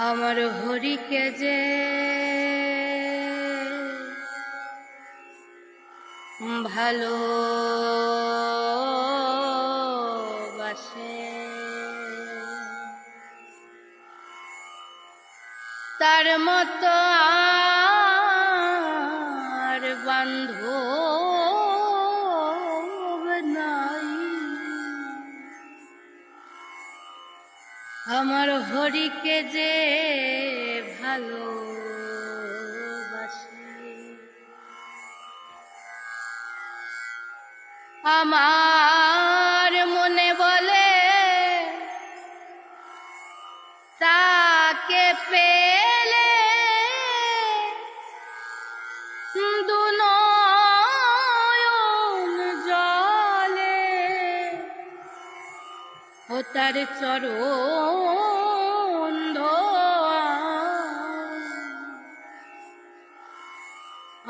আমার হরিকে যে ভালো তার মতো আর বান্ধব আমার হরিকে যে ভালো আমার মনে বলে তাকে পেলে ও তার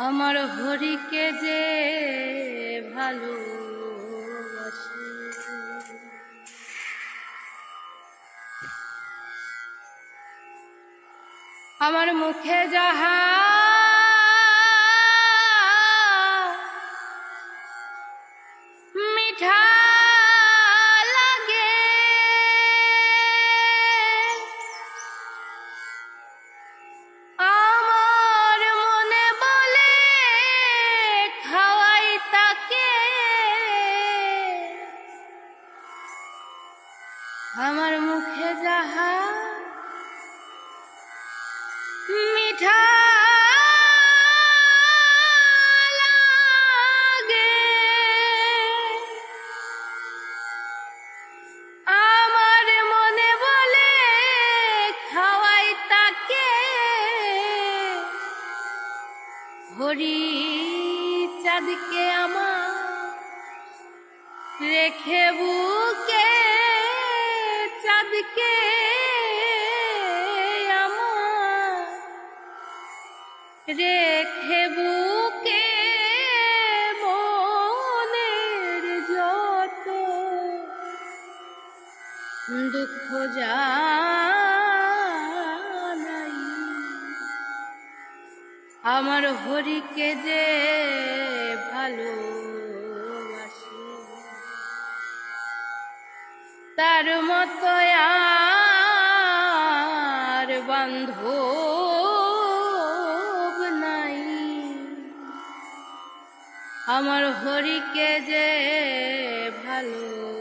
আমার হরিকে যে ভালো আমার মুখে যাহা মিঠা আমার মুখে যাহা মিঠা মনে হরি চাঁদকে আমার রেখে বুকে চাঁদকে আমার রেখে বুকে মনের যত দুঃখ জানাই আমার হরিকে যে তার মতো আর বান্ধব নাই। আমার হরিকে যে ভালো